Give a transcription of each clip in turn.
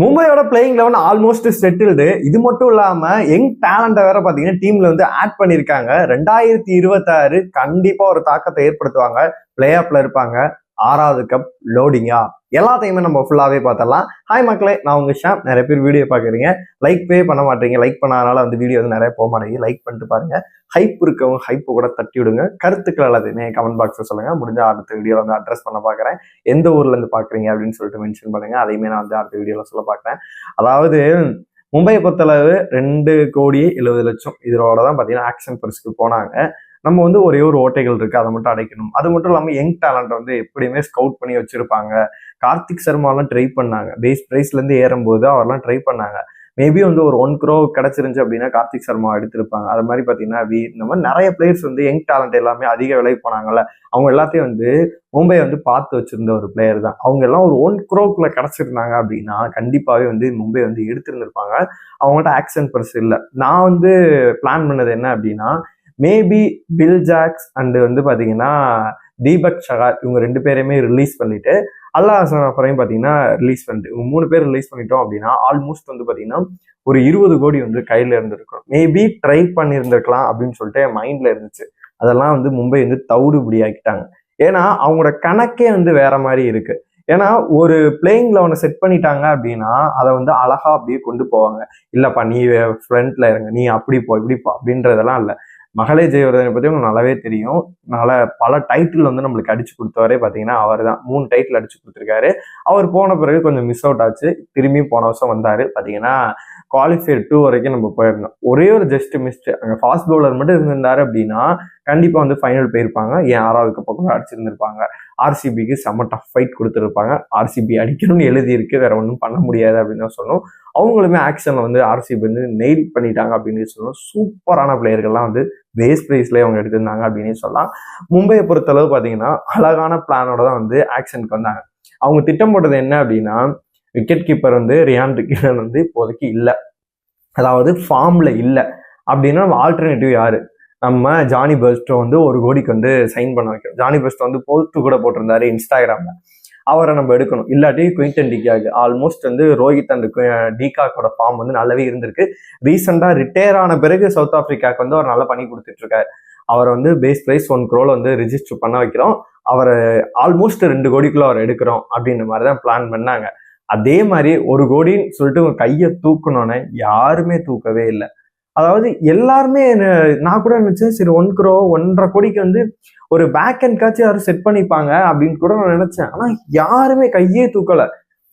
மும்பையோட playing eleven almost settled இது மட்டும் இல்லாம யங் டேலண்ட்டை வேற பாத்தீங்கன்னா டீம்ல வந்து ஆட் பண்ணிருக்காங்க. ரெண்டாயிரத்தி இருபத்தாறு கண்டிப்பா ஒரு தாக்கத்தை ஏற்படுத்துவாங்க. பிளே ஆப்ல இருப்பாங்க. ஆறாவது கப் லோடிங்கா எல்லாத்தையுமே நம்ம ஃபுல்லாகவே பார்த்தரலாம் ஹாய் மக்களே நான் உங்கள் ஷாம். நிறைய பேர் வீடியோ பார்க்குறீங்க. லைக் பே பண்ண மாட்டீங்க. லைக் பண்ணாதனால வந்து வீடியோ வந்து நிறைய போக மாட்டேங்குது. லைக் பண்ணிட்டு பாருங்க. ஹைப் இருக்கவங்க ஹைப்பு கூட தட்டி விடுங்க. கருத்துக்கள் எல்லாத்தையுமே கமெண்ட் பாக்ஸில் சொல்லுங்கள் முடிஞ்சால் அடுத்த வீடியோவில் வந்து அட்ரஸ் பண்ண பார்க்குறேன். எந்த ஊர்லேருந்து பார்க்குறீங்க அப்படின்னு சொல்லிட்டு மென்ஷன் பண்ணுங்கள் அதையுமே நான் வந்து அடுத்த வீடியோவில் சொல்ல பார்க்குறேன். அதாவது மும்பையை பொறுத்தளவு ரெண்டு கோடி எழுபது லட்சம் இதோட தான் பார்த்தீங்கன்னா ஆக்ஷன் பரிசுக்கு போனாங்க. நம்ம வந்து ஒரே ஒரு ஓட்டைகள் இருக்கு அதை மட்டும் அடைக்கணும். அது மட்டும் இல்லாமல் யங் டேலண்ட் வந்து எப்படியுமே ஸ்கவுட் பண்ணி வச்சிருப்பாங்க. கார்த்திக் சர்மாலாம் ட்ரை பண்ணாங்க. பேஸ் ப்ரைஸ்லேருந்து ஏறும்போது அவர்லாம் ட்ரை பண்ணாங்க. மேபி வந்து ஒரு ஒன் க்ரோ கிடைச்சிருந்துச்சு அப்படின்னா கார்த்திக் சர்மா எடுத்திருப்பாங்க. அது மாதிரி பார்த்தீங்கன்னா வி இந்த மாதிரி நிறைய பிளேயர்ஸ் வந்து யங் டேலண்ட் எல்லாமே அதிக விலை போனாங்கல்ல அவங்க எல்லாத்தையும் வந்து மும்பை வந்து பார்த்து வச்சிருந்த ஒரு பிளேயர் தான். அவங்க எல்லாம் ஒரு ஒன் க்ரோக்குள்ள கிடச்சிருந்தாங்க அப்படின்னா கண்டிப்பாகவே வந்து மும்பை வந்து எடுத்திருந்திருப்பாங்க. அவங்கள்ட்ட ஆக்சன் பர்ஸ் இல்லை. நான் வந்து பிளான் பண்ணது என்ன அப்படின்னா மேபி பில் ஜாக்ஸ் அண்டு வந்து பார்த்தீங்கன்னா தீபக் ஷகார் இவங்க ரெண்டு பேரையுமே ரிலீஸ் பண்ணிட்டு அல்லா அப்புறம் பார்த்தீங்கன்னா ரிலீஸ் பண்ணிட்டு இவங்க மூணு பேர் ரிலீஸ் பண்ணிட்டோம் அப்படின்னா ஆல்மோஸ்ட் வந்து பார்த்தீங்கன்னா ஒரு இருபது கோடி வந்து கையில் இருந்திருக்கும். மேபி ட்ரை பண்ணியிருந்திருக்கலாம் அப்படின்னு சொல்லிட்டு என் மைண்டில் இருந்துச்சு. அதெல்லாம் வந்து மும்பை வந்து தவிடுபடி ஆக்கிட்டாங்க ஏன்னா அவங்களோட கணக்கே வந்து வேற மாதிரி இருக்கு. ஏன்னா ஒரு பிளேயிங் லெவனை செட் பண்ணிட்டாங்க அப்படின்னா அதை வந்து அழகா அப்படியே கொண்டு போவாங்க. இல்லப்பா நீ ஃப்ரண்ட்ல இருங்க நீ அப்படி போ இப்படி போ அப்படின்றதெல்லாம் இல்லை. மகளே ஜெயவர்தனை பற்றி உங்களுக்கு நல்லாவே தெரியும். நல்ல பல டைட்டில் வந்து நம்மளுக்கு அடிச்சு கொடுத்தவரே பார்த்தீங்கன்னா அவர் தான் மூணு டைட்டில் அடிச்சு கொடுத்துருக்காரு. அவர் போன பிறகு கொஞ்சம் மிஸ் அவுட் ஆச்சு. திரும்பி போன வருஷம் வந்தார். பார்த்தீங்கன்னா குவாலிஃபயர் டூ வரைக்கும் நம்ம போயிருந்தோம். ஒரே ஒரு ஜஸ்ட் மிஸ்ட் அங்கே ஃபாஸ்ட் பவுலர் மட்டும் இருந்திருந்தாரு அப்படின்னா கண்டிப்பாக வந்து ஃபைனல் போயிருப்பாங்க. ஏன் ஆறாவதுக்கு பக்கம் கூட அடிச்சிருந்திருப்பாங்க. ஆர்சிபிக்கு செம்ம டஃப் ஃபைட் கொடுத்துருப்பாங்க. ஆர்சிபி அடிக்கணும்னு எழுதியிருக்கு. வேற ஒன்றும் பண்ண முடியாது அப்படின்னு தான் சொல்லணும். அவங்களுமே ஆக்ஷனில் வந்து ஆர்சிபி வந்து நெயில் பண்ணிட்டாங்க அப்படின்னு சொல்லணும். சூப்பரான பிளேயர்கள்லாம் வந்து பேஸ் ப்ரைஸ்லேயே அவங்க எடுத்திருந்தாங்க அப்படின்னு சொல்லலாம். மும்பையை பொறுத்தளவு பார்த்தீங்கன்னா அழகான பிளானோட தான் வந்து ஆக்ஷனுக்கு வந்தாங்க. அவங்க திட்டம் போட்டது என்ன அப்படின்னா விக்கெட் கீப்பர் வந்து ரியான் கிரண் வந்து இப்போதைக்கு இல்லை. அதாவது ஃபார்ம்ல இல்லை. அப்படின்னா நம்ம ஆல்டர்னேட்டிவ் யாரு? நம்ம ஜானி பெஸ்ட்டோ வந்து ஒரு கோடிக்கு வந்து சைன் பண்ண வைக்கிறோம் ஜானி பெஸ்ட்டோ வந்து போஸ்ட் கூட போட்டிருந்தாரு இன்ஸ்டாகிராம்ல அவரை நம்ம எடுக்கணும். இல்லாட்டி குயின்டன் டிகாக் ஆல்மோஸ்ட் வந்து ரோஹித் அண்ட் டிகாக்கோட ஃபார்ம் வந்து நல்லாவே இருந்திருக்கு. ரீசெண்டாக ரிட்டையர் ஆன பிறகு சவுத் ஆஃப்ரிக்காவுக்கு வந்து அவர் நல்லா பண்ணி கொடுத்துட்டு இருக்காரு அவரை வந்து பேஸ் ப்ரைஸ் ஒன் க்ரோல் வந்து ரிஜிஸ்டர் பண்ண வைக்கிறோம். அவரை ஆல்மோஸ்ட் ரெண்டு கோடிக்குள்ள அவர் எடுக்கிறோம் அப்படின்ற மாதிரி தான் பிளான் பண்ணாங்க. அதே மாதிரி ஒரு கோடின்னு சொல்லிட்டு கையை தூக்கணும்னு யாருமே தூக்கவே இல்லை. அதாவது எல்லாருமே நான் கூட நினைச்சேன் சரி ஒன் க்ரோ ஒன்றரை கோடிக்கு வந்து ஒரு பேக் அண்ட் காட்சி யாரும் செட் பண்ணிப்பாங்க அப்படின்னு கூட நான் நினைச்சேன். ஆனா யாருமே கையே தூக்கல.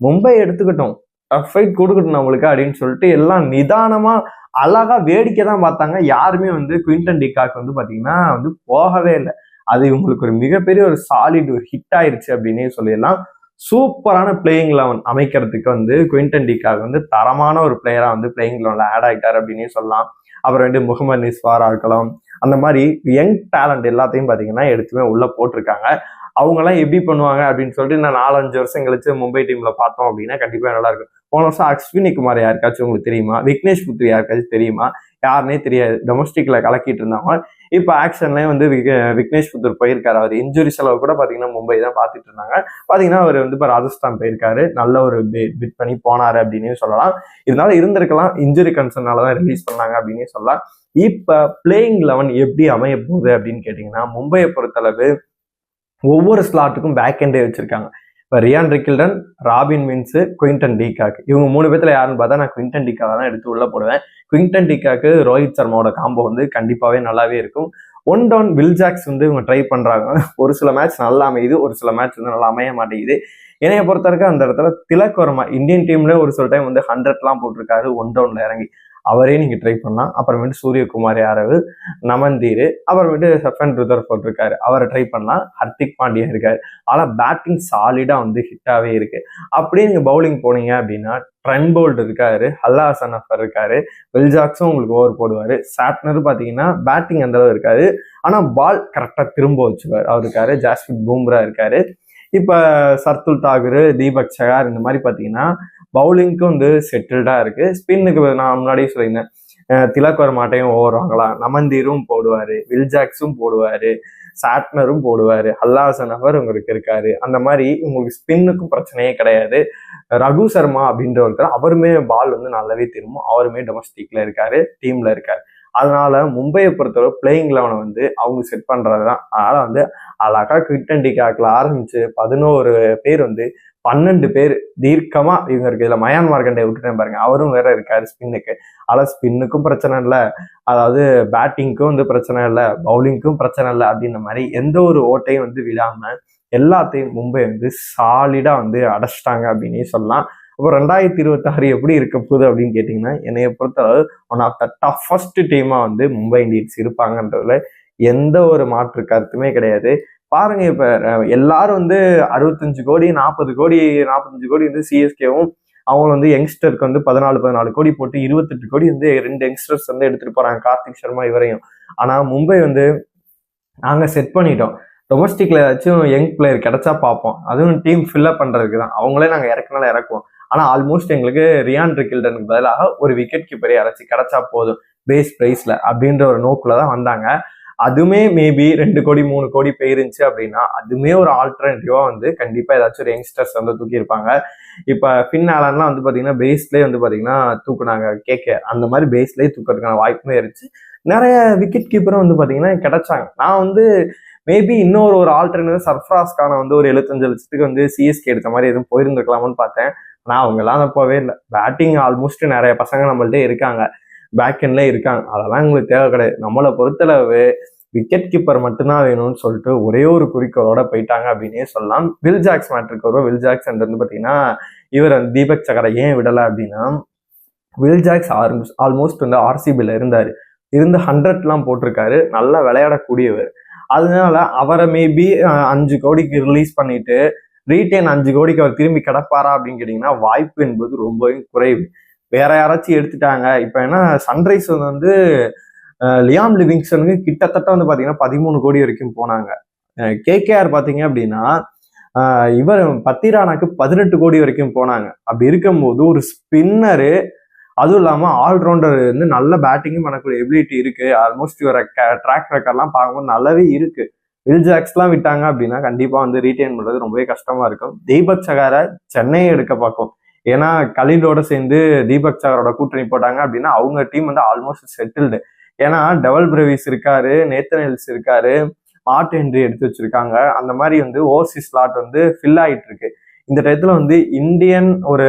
மும்பை எடுத்துக்கிட்டோம் ஃபைட் கொடுக்கட்டும் நம்மளுக்கு அப்படின்னு சொல்லிட்டு எல்லாம் நிதானமா அழகா வேடிக்கை தான் பார்த்தாங்க. யாருமே வந்து குவிண்டன் டிகாக் வந்து பாத்தீங்கன்னா வந்து போகவே இல்லை. அது இவங்களுக்கு ஒரு மிகப்பெரிய ஒரு சாலிட் ஒரு ஹிட் ஆயிருச்சு அப்படின்னே சொல்லிடலாம் சூப்பரான பிளேயிங் லெவன் அமைக்கிறதுக்கு வந்து குவிண்டன் டிகாக் வந்து தரமான ஒரு பிளேயரா வந்து பிளேயிங் லெவனில் ஆட் ஆகிட்டார் அப்படின்னே சொல்லலாம். அப்புறம் வந்து முகமது நிஸ்வாரா இருக்கலாம். அந்த மாதிரி யங் டேலண்ட் எல்லாத்தையும் பார்த்தீங்கன்னா எடுத்துமே உள்ள போட்டிருக்காங்க. அவங்கெல்லாம் எப்படி பண்ணுவாங்க அப்படின்னு சொல்லிட்டு நான் நாலஞ்சு வருஷம் கழிச்சு மும்பை டீம்ல பார்த்தோம் அப்படின்னா கண்டிப்பாக நல்லா இருக்கும். போன வருஷம் அஸ்வினி குமார் யாருக்காச்சும் உங்களுக்கு தெரியுமா? விக்னேஷ் புத்ரி யாருக்காச்சும் தெரியுமா? யாருனே தெரியாது. டொமஸ்டிக்ல கலக்கிட்டு இருந்தாங்க இப்போ ஆக்ஷன்லேயும் வந்து விக்னேஷ் புத்தூர் போயிருக்காரு. அவர் இன்ஜுரி செலவு கூட பார்த்தீங்கன்னா மும்பை தான் பார்த்துட்டு இருந்தாங்க. பார்த்தீங்கன்னா அவர் வந்து இப்போ ராஜஸ்தான் போயிருக்காரு. நல்ல ஒரு பிட் பண்ணி போனார் அப்படின்னு சொல்லலாம். இதனால இருந்திருக்கலாம். இன்ஜுரி கன்சர்னால தான் ரிலீஸ் பண்ணாங்க அப்படின்னு சொல்லலாம். இப்போ பிளேயிங் லெவன் எப்படி அமைய போகுது அப்படின்னு கேட்டிங்கன்னா மும்பையை பொறுத்தளவு ஒவ்வொரு ஸ்லாட்டுக்கும் பேக் எண்டே வச்சிருக்காங்க. இப்போ Ryan Rickelton Robin Minz Quinton de Kock. இவங்க மூணு பேர்த்துல யாருன்னு பார்த்தா நான் குயின்டன் டிகாவை தான் எடுத்து உள்ள போடுவேன். குயின்டன் டிகாக்கு ரோஹித் சர்மாவோட காம்போ வந்து கண்டிப்பாகவே நல்லாவே இருக்கும். ஒன் டவுன் வில் ஜாக்ஸ் வந்து இவங்க ட்ரை பண்ணுறாங்க ஒரு சில மேட்ச் நல்லா அமையுது ஒரு சில மேட்ச் வந்து நல்லா அமைய மாட்டேங்குது. என்னைய பொறுத்த வரைக்கும் அந்த இடத்துல திலக் வர்மா இந்தியன் டீம்ல ஒரு சில டைம் வந்து ஹண்ட்ரட்லாம் போட்டிருக்காரு ஒன் டவுன்ல இறங்கி. அவரே நீங்க ட்ரை பண்ணலாம் அப்புறமேட்டு சூரியகுமார் யாரவு நமந்தீர் அப்புறமேட்டு செஃபன் ருதர் போட்டிருக்காரு. அவரை ட்ரை பண்ணலாம் ஹர்திக் பாண்டியா இருக்காரு. ஆனால் பேட்டிங் சாலிடா வந்து ஹிட்டாவே இருக்கு. அப்படியே நீங்க பவுலிங் போனீங்க அப்படின்னா ட்ரென்போல்ட் இருக்காரு ஹல்லா ஹசன் அஃபர் இருக்காரு வில்ஜாக்ஸும் உங்களுக்கு ஓவர் போடுவாரு. சாட்னர் பாத்தீங்கன்னா பேட்டிங் அந்த அளவு இருக்காது. ஆனா பால் கரெக்டா திரும்ப வச்சுவார் அவர் இருக்காரு ஜாஸ்மின் பூம்ரா இருக்காரு. இப்போ சர்துல் தாகூர் தீபக் சகார் இந்த மாதிரி பார்த்தீங்கன்னா பவுலிங்க்கும் வந்து செட்டில்டாக இருக்குது ஸ்பின்னுக்கு நான் முன்னாடியே சொல்லியிருந்தேன். திலக் வரமாட்டையும் மாட்டையும் நமந்தீரும் போடுவார் வில்ஜாக்ஸும் போடுவார் சாட்னரும் போடுவார் ஹல்லாசன் அவர் உங்களுக்கு இருக்காரு. அந்த மாதிரி உங்களுக்கு ஸ்பின்னுக்கும் பிரச்சனையே கிடையாது. ரகு சர்மா அப்படின்ற ஒருத்தர் அவருமே பால் வந்து நல்லாவே திரும்பும். அவருமே டொமஸ்டிக்ல இருக்காரு டீம்ல இருக்காரு. அதனால மும்பையை பொறுத்தவரை பிளேயிங் லெவனை வந்து அவங்க செட் பண்றது தான் அதனால வந்து அழகா கிட் அண்ட் காக்கில் ஆரம்பிச்சு பதினோரு பேர் வந்து பன்னெண்டு பேர் தீர்க்கமா இவங்க இருக்கு. இதுல மயான் மார்க்கண்டை விட்டுட்டேன் பாருங்க. அவரும் வேற இருக்காரு ஸ்பின்னுக்கு ஆனா ஸ்பின்னுக்கும் பிரச்சனை இல்லை. அதாவது பேட்டிங்க்கும் வந்து பிரச்சனை இல்லை. பவுலிங்க்கும் பிரச்சனை இல்லை அப்படின்ற மாதிரி எந்த ஒரு ஓட்டையும் வந்து விடாம எல்லாத்தையும் மும்பை வந்து சாலிடா வந்து அடைச்சிட்டாங்க அப்படின்னே சொல்லலாம். அப்போ ரெண்டாயிரத்தி இருபத்தாறு எப்படி இருக்க போகுது அப்படின்னு கேட்டிங்கன்னா என்னைய பொறுத்தளவு ஒன் ஆஃப் த டஃபஸ்ட் டீமாக வந்து மும்பை இந்தியன்ஸ் இருப்பாங்கன்றதுல எந்த ஒரு மாற்று கருத்துமே கிடையாது. பாருங்க இப்போ எல்லாரும் வந்து அறுபத்தஞ்சு கோடி நாற்பது கோடி நாற்பத்தஞ்சு கோடி வந்து சிஎஸ்கேவும் அவங்க வந்து யங்ஸ்டருக்கு வந்து பதினாலு பதினாலு கோடி போட்டு இருபத்தெட்டு கோடி வந்து ரெண்டு யங்ஸ்டர்ஸ் வந்து எடுத்துட்டு போறாங்க கார்த்திக் சர்மா இவரையும். ஆனா மும்பை வந்து நாங்க செட் பண்ணிட்டோம். டொமஸ்டிக்ல ஏதாச்சும் யங் பிளேயர் கிடைச்சா பார்ப்போம். அதுவும் டீம் ஃபில்லப் பண்றதுக்கு தான் அவங்களே நாங்கள் இறக்குனால இறக்குவோம். ஆனா ஆல்மோஸ்ட் எங்களுக்கு ரியான் ரிக்கில்டனுக்கு பதிலாக ஒரு விக்கெட் கீப்பரை யாராச்சும் கிடைச்சா போதும் பேஸ் பிரைஸ்ல அப்படின்ற ஒரு நோக்குல தான் வந்தாங்க. அதுவுமே மேபி ரெண்டு கோடி மூணு கோடி போயிருந்துச்சு அப்படின்னா அதுவுமே ஒரு ஆல்டர்னேட்டிவா வந்து கண்டிப்பா ஏதாச்சும் ஒரு யங்ஸ்டர்ஸ் வந்து தூக்கியிருப்பாங்க. இப்ப ஃபின் ஆலன்லாம் வந்து பாத்தீங்கன்னா பேஸ்லேயே வந்து பாத்தீங்கன்னா தூக்குனாங்க கேக்கே அந்த மாதிரி பேஸ்லேயே தூக்கிறதுக்கான வாய்ப்புமே இருந்துச்சு. நிறைய விக்கெட் கீப்பரும் வந்து பாத்தீங்கன்னா கிடைச்சாங்க. நான் வந்து மேபி இன்னொரு ஒரு ஆல்டர்னேட்டிவ் சர்ஃப்ராஸ்கான வந்து ஒரு எழுபத்தஞ்சு லட்சத்துக்கு வந்து சிஎஸ்கே எடுத்த மாதிரி எதுவும் போயிருந்துருக்கலாமான்னு பார்த்தேன். ஆனால் அவங்கெல்லாம் அதை இல்லை. பேட்டிங் ஆல்மோஸ்ட் நிறைய பசங்க நம்மள்ட்ட இருக்காங்க. பேக் இருக்காங்க. அதெல்லாம் எங்களுக்கு தேவை கிடையாது. நம்மளை பொறுத்தளவு விக்கெட் கீப்பர் மட்டும்தான் வேணும்னு சொல்லிட்டு ஒரே ஒரு குறிக்கோளோட போயிட்டாங்க அப்படின்னே சொல்லலாம். வில் ஜாக்ஸ் மேட்ருக்கு வருவோம் வில் ஜாக்ஸ் வந்து பார்த்தீங்கன்னா இவர் அந்த தீபக் சகரை ஏன் விடலை அப்படின்னா வில் ஜாக்ஸ் ஆல்மோஸ்ட் வந்து ஆர்சிபியில் இருந்தார். இருந்து ஹண்ட்ரட்லாம் போட்டிருக்காரு. நல்லா விளையாடக்கூடியவர். அதனால அவரை மேபி அஞ்சு கோடிக்கு ரிலீஸ் பண்ணிட்டு ரீட்டைன் அஞ்சு கோடிக்கு அவர் திரும்பி கிடப்பாரா அப்படின்னு கேட்டிங்கன்னா வாய்ப்பு என்பது ரொம்பவே குறைவு. வேற யாராச்சும் எடுத்துட்டாங்க. இப்போ என்ன சன்ரைஸ் வந்து லியாம் லிவிங்ஸ்டனுக்கு கிட்டத்தட்ட வந்து பார்த்தீங்கன்னா பதிமூணு கோடி வரைக்கும் போனாங்க. கேகேஆர் பார்த்தீங்க அப்படின்னா இவர் பத்திரானாக்கு பதினெட்டு கோடி வரைக்கும் போனாங்க. அப்படி இருக்கும்போது ஒரு ஸ்பின்னரு அதுவும் இல்லாமல் ஆல்ரவுண்டர் வந்து நல்ல பேட்டிங்கும் பண்ணக்கூடிய எபிலிட்டி இருக்கு. ஆல்மோஸ்ட் இவர ட்ராக் ரெக்கார்ட்லாம் பார்க்கும்போது நல்லாவே இருக்கு. வில் ஜாக்ஸ்லாம் விட்டாங்க அப்படின்னா கண்டிப்பாக வந்து ரீட்டைன் பண்ணுறது ரொம்பவே கஷ்டமாக இருக்கும். தீபக் சகாரை சென்னையை எடுக்க பார்க்கும் ஏன்னா கலிலோட சேர்ந்து தீபக் சகாரோட கூட்டணி போட்டாங்க அப்படின்னா அவங்க டீம் வந்து ஆல்மோஸ்ட் செட்டில்டு ஏன்னா டபுள் பிரவிஸ் இருக்காரு நேத்தனல்ஸ் இருக்காரு மார்ட் என்ட்ரி எடுத்து வச்சிருக்காங்க. அந்த மாதிரி வந்து ஓவர்சி ஸ்லாட் வந்து ஃபில் ஆகிட்டு இருக்கு. இந்த டயத்தில் வந்து இந்தியன் ஒரு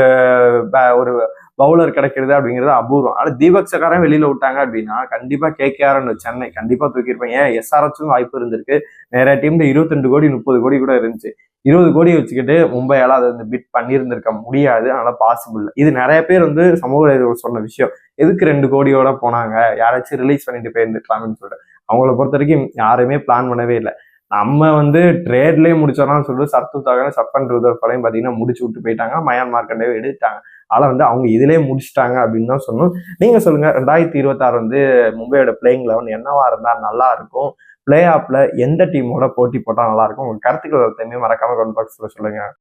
ஒரு பவுலர் கிடைக்கிறது அப்படிங்கிறது அபூர்வம். ஆனால் தீபக் சகாரம் வெளியில விட்டாங்க அப்படின்னா கண்டிப்பா கேகேஆர்னு சென்னை கண்டிப்பா தூக்கியிருப்பேன். ஏன்? எஸ்ஆர்எச்சும் வாய்ப்பு இருந்திருக்கு. நிறைய டீம்ல இருபத்தெண்டு கோடி முப்பது கோடி கூட இருந்துச்சு. இருபது கோடி வச்சுக்கிட்டு மும்பையால அதை வந்து பிட் பண்ணியிருந்திருக்க முடியாது. அதனால பாசிபிள் இது நிறைய பேர் வந்து சமூக சொன்ன விஷயம். எதுக்கு ரெண்டு கோடியோட போனாங்க? யாராச்சும் ரிலீஸ் பண்ணிட்டு போயிருந்துருக்கலாம்னு சொல்லிட்டு. அவங்கள பொறுத்த வரைக்கும் யாருமே பிளான் பண்ணவே இல்லை. நம்ம வந்து ட்ரேட்லேயே முடிச்சோம்னா சொல்லிட்டு சர்த்துத்தாக சப்பன் ருதர்ஃபலையும் பார்த்தீங்கன்னா முடிச்சு விட்டு போயிட்டாங்க. மயான் மார்க்கண்டே எடுத்துட்டாங்க. அதனால வந்து அவங்க இதிலே முடிச்சிட்டாங்க அப்படின்னு தான் சொன்னோம் நீங்க சொல்லுங்க ரெண்டாயிரத்தி இருபத்தாறு வந்து மும்பையோட பிளேயிங் லெவன் என்னவா இருந்தா நல்லா இருக்கும்? பிளே ஆஃப்ல எந்த டீமோட போட்டி போட்டால் நல்லா இருக்கும்? உங்க கருத்துக்கள் எல்லாத்தையுமே மறக்காம கமெண்ட் பாக்ஸ்ல சொல்லுங்க.